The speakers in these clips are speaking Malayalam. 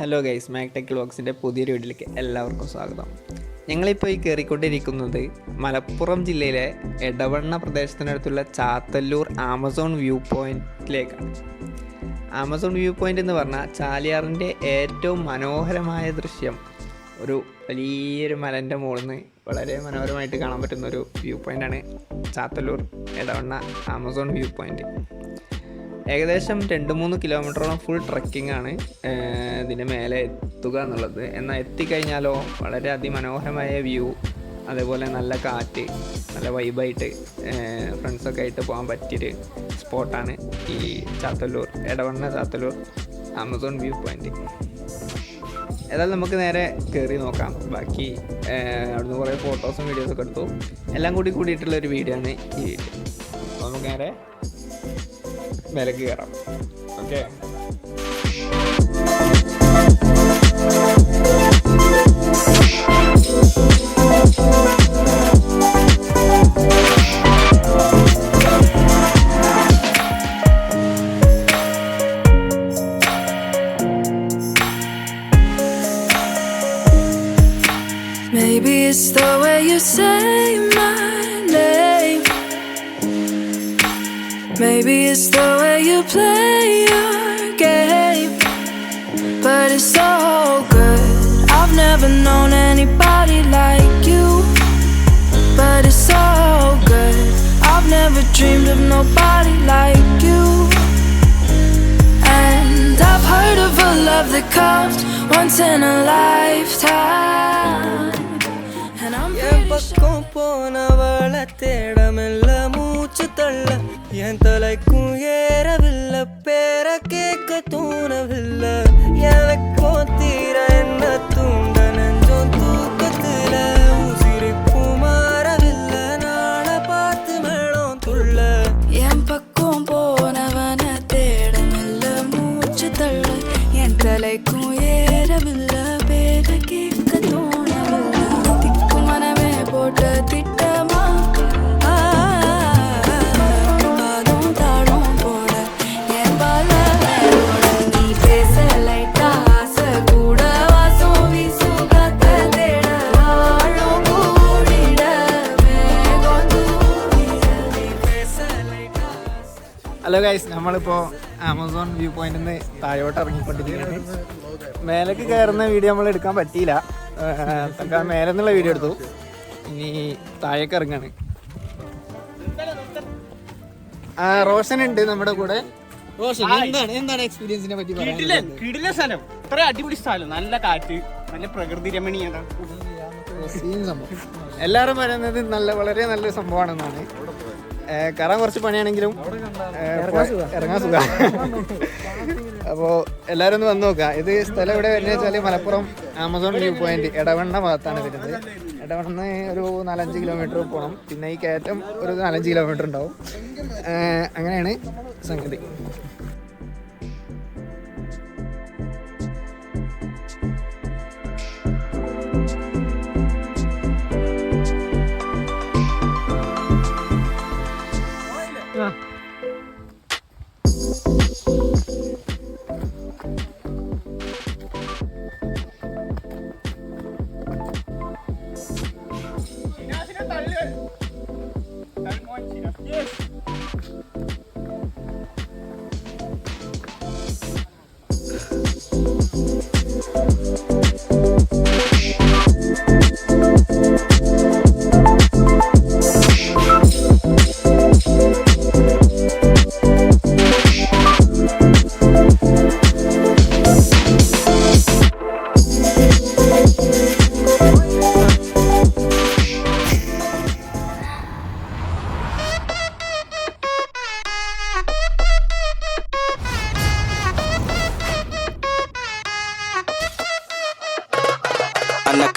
ഹലോ ഗൈസ് മാക്ടെക് ബ്ലോഗ്സിന്റെ പുതിയൊരു വീട്ടിലേക്ക് എല്ലാവർക്കും സ്വാഗതം. ഞങ്ങളിപ്പോൾ ഈ കയറിക്കൊണ്ടിരിക്കുന്നത് മലപ്പുറം ജില്ലയിലെ എടവണ്ണ പ്രദേശത്തിനടുത്തുള്ള ചാത്തല്ലൂർ ആമസോൺ വ്യൂ പോയിന്റിലേക്കാണ് ആമസോൺ വ്യൂ പോയിന്റ് എന്ന് പറഞ്ഞാൽ ചാലിയാറിന്റെ ഏറ്റവും മനോഹരമായ ദൃശ്യം. ഒരു വലിയൊരു മലന്റെ മുകളിൽ നിന്ന് വളരെ മനോഹരമായിട്ട് കാണാൻ പറ്റുന്ന ഒരു വ്യൂ പോയിന്റാണ് Chathallur Edavanna Amazon view point. ഏകദേശം രണ്ട് മൂന്ന് കിലോമീറ്ററോളം ഫുൾ ട്രക്കിംഗ് ആണ് ഇതിന് മേലെ എത്തുക എന്നുള്ളത്. എന്നാൽ എത്തിക്കഴിഞ്ഞാലോ വളരെ അതിമനോഹരമായ വ്യൂ അതേപോലെ നല്ല കാറ്റ് നല്ല വൈബായിട്ട് ഫ്രണ്ട്സൊക്കെ ആയിട്ട് പോകാൻ പറ്റിയൊരു സ്പോട്ടാണ് ഈ Chathallur Edavanna Chathallur Amazon view point ഏതായാലും നമുക്ക് നേരെ കയറി നോക്കാം. ബാക്കി അവിടുന്ന് കുറേ ഫോട്ടോസും വീഡിയോസൊക്കെ എടുത്തു. എല്ലാം കൂടി കൂടിയിട്ടുള്ള ഒരു വീഡിയോ ആണ് ഈ. വീഡിയോ അപ്പോൾ നമുക്ക് നേരെ വിലക്ക് കയറാം okay Maybe it's the way you say my name. Maybe it's the way you play your game. But it's so good. I've never known anybody like you. But it's so good. I've never dreamed of nobody like you. And I've heard of a love that comes once in a lifetime. And I'm N pretty sure. பக்கம் போனவள தேடமெல்ல மூச்சு தள்ள. என் தலைக்கும் ஏறவில்லை பேர கேட்க தூணவில்லை. எனக்கும் ഹലോ ഗൈസ് നമ്മളിപ്പോ ആമസോൺ വ്യൂ പോയിന്റിൽ നിന്ന് താഴോട്ട് ഇറങ്ങിക്കൊണ്ടിരിക്കുകയാണ്. മേലേക്ക് കയറുന്ന വീഡിയോ നമ്മൾ എടുക്കാൻ പറ്റിയില്ല. മേലെ നിന്നുള്ള വീഡിയോ എടുത്തു. ഇനി താഴേക്ക് ഇറങ്ങാണ്. ആ റോഷൻ ഉണ്ട് നമ്മുടെ കൂടെ. റോഷൻ എന്താണ് എന്താണ് എക്സ്പീരിയൻസിനെ പറ്റി സ്ഥലം. ഇത്ര അടിപൊളി സ്ഥലം. നല്ല കാറ്റ് നല്ല പ്രകൃതി രമണീയത. എല്ലാവരും പറയുന്നത് നല്ല വളരെ നല്ലൊരു സംഭവമാണെന്നാണ്. കയറാൻ കുറച്ച് പണിയാണെങ്കിലും ഇറങ്ങാൻ സുഖ. അപ്പോൾ എല്ലാവരും ഒന്ന് വന്ന് നോക്കാം. ഇത് സ്ഥലം എവിടെ വരുന്നത് വെച്ചാൽ Malappuram Amazon view point Edavanna ഭാഗത്താണ് വരുന്നത്. ഇടവണ്ണ ഒരു നാലഞ്ച് കിലോമീറ്റർ പോകണം പിന്നെ ഈ കയറ്റം ഒരു നാലഞ്ച് കിലോമീറ്റർ ഉണ്ടാവും. അങ്ങനെയാണ് സംഗതി. 야. 야, 시간 달려. 달모 시간. 예스.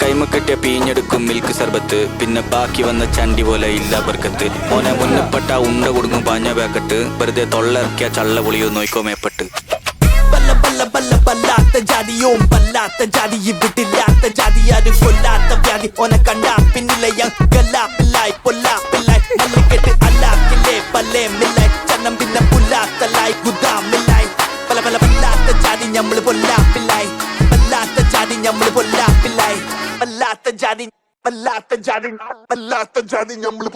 കൈമ പീഞ്ഞെടുക്കും മിൽക്ക് സർബത്ത്. പിന്നെ ബാക്കി വന്ന ചണ്ടി പോലെ ഇല്ല ബർക്കത്ത്. മോനെ മുന്നപ്പെട്ട ഉണ്ട കൊടുക്കും പാഞ്ഞ പാക്കറ്റ്. വെറുതെ തൊള്ളിറക്കിയ ചള്ള പൊളിയോ നോയിക്കോ മേപ്പെട്ട്. ബല്ലാത്ത ജാതിയും ബല്ലാത്ത ജാതി ഇവിടില്ലാത്ത ജാതി. ആരും കൊല്ലാത്ത വ്യാധി. ഓനെ കണ്ട പിന്നിലയ ഗല്ലാപ്പില്ലായി പൊല്ലാപ്പില്ലായി മല്ലിക്കെട്ട് അല്ലാക്കില്ലേ പല്ലേ മില്ലായി. ചന്നം പിന്നെ പുല്ലാത്തല്ലായി ഗുദാമില്ലായി വല്ലാത്ത ജാതി വല്ലാത്ത ജാതി വല്ലാത്ത ജാതി നമ്മൾ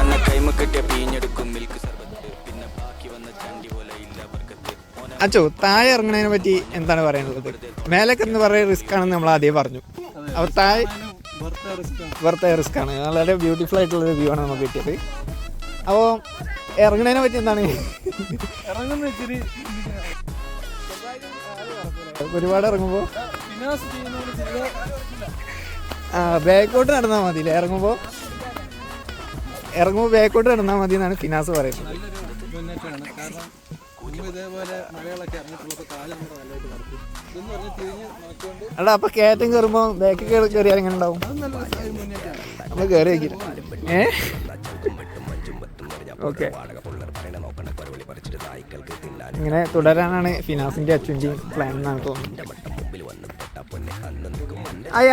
അന്ന കൈമ കെട്ടിയ പീഞ്ഞെടുക്കും മിൽക്ക് സർബത്ത്. പിന്നെ ബാക്കി വന്ന ചണ്ടി പോലെ ഇല്ല അച്ചോ താഴെ ഇറങ്ങുന്നതിനെ പറ്റി എന്താണ് പറയാനുള്ളത്? മേലൊക്കെ എന്ന് പറയുന്ന റിസ്ക് ആണെന്ന് നമ്മൾ ആദ്യം പറഞ്ഞു. അപ്പോൾ താഴെ വെറുതെ റിസ്ക് ആണ്. വളരെ ബ്യൂട്ടിഫുൾ ആയിട്ടുള്ള ഒരു വ്യൂ ആണ് നമുക്ക് കിട്ടിയത്. അപ്പോൾ ഇറങ്ങണേനെ പറ്റി എന്താണ്? ഒരുപാട് ഇറങ്ങുമ്പോൾ ആ ബാക്കോട്ട് നടന്നാൽ മതി അല്ലേ ഇറങ്ങുമ്പോൾ ഇറങ്ങുമ്പോൾ ബാക്കോട്ട് നടന്നാൽ മതി എന്നാണ് ഫിനാസ് പറയുന്നത്. അല്ല അപ്പൊ കയറ്റം കയറുമ്പോ ബാക്ക് കയറിയാൽ എങ്ങനെ ഉണ്ടാവും? നമ്മൾ കയറി വയ്ക്കില്ല ഏ? ഓക്കെ. ഇങ്ങനെ തുടരാനാണ് ഫിനാസിന്റെ അച്ഛന്റെയും പ്ലാൻ എന്നാണ് തോന്നുന്നത്. അയ്യ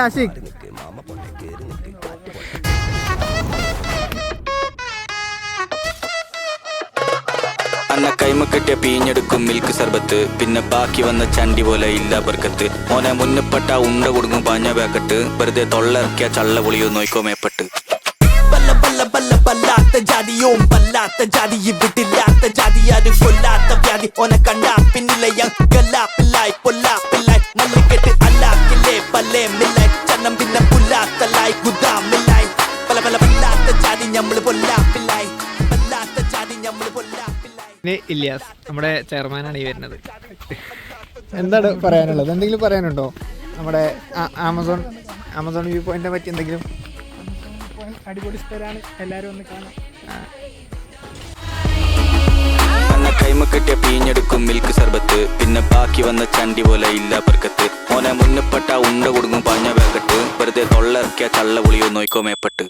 അന്ന കൈമ കെട്ടിയ പീഞ്ഞെടുക്കും മിൽക്ക് സർബത്ത് പിന്നെ ബാക്കി വന്ന ചണ്ടി പോലെ ഇല്ല ബർക്കത്ത്. മോനെ മുന്നപ്പെട്ട ഉണ്ട കൊടുക്കും പാഞ്ഞ പാക്കട്ട് വെറുതെ തൊള്ളറക്കിയ ചള്ള പൊളിയോ നോയിക്കോ മേപ്പെട്ട്. ബല്ല ബല്ല പല്ല പല്ലാത്ത പല്ലാത്ത ജാതി ഇവിടില്ലാത്ത ജാതി ആരും കൊല്ലാത്ത വ്യാധി. ഓനെ കണ്ടാ പിന്നിലെ കൊല്ലാപ്പില്ലായി നമ്മൾ കെട്ട് അല്ലാക്കില്ലേ പല്ലേ മില്ലായി. ചന്നം പിന്നെ പുല്ലാത്തല്ലായി ഗുദാമില്ലായി പല പല പല്ലാത്ത ജാതി ഞമ്മൾ കൊല്ലാപ്പില്ലായി പല്ലാത്ത ജാതി ഞമ്മൾ പൊല്ലാപ്പില്ലായി ഇനി ഇല്യാസ് നമ്മുടെ ചെയർമാനാണ് ഈ വരുന്നത്. എന്താണ് പറയാനുള്ളത്? എന്തെങ്കിലും പറയാനുണ്ടോ? നമ്മുടെ ആമസോൺ ആമസോൺ വ്യൂ പോയിന്റിനെ പറ്റി എന്തെങ്കിലും? അടിപൊളി സ്ഥലമാണ്. എല്ലാവരും ഒന്ന് കാണാം. കൈമ കിട്ടിയ പീഞ്ഞെടുക്കും മിൽക്ക് സർബത്ത്. പിന്നെ ബാക്കി വന്ന ചണ്ടി പോലെ ഇല്ല പെർക്കത്ത്. ഓനെ മുന്നപ്പെട്ട ഉണ്ട കൊടുക്കും പഞ്ഞ വേക്കട്ട് വെറുതെ തൊള്ളറക്കിയ ചള്ള പുളിയോ നോയിക്കോ മേപ്പെട്ട്.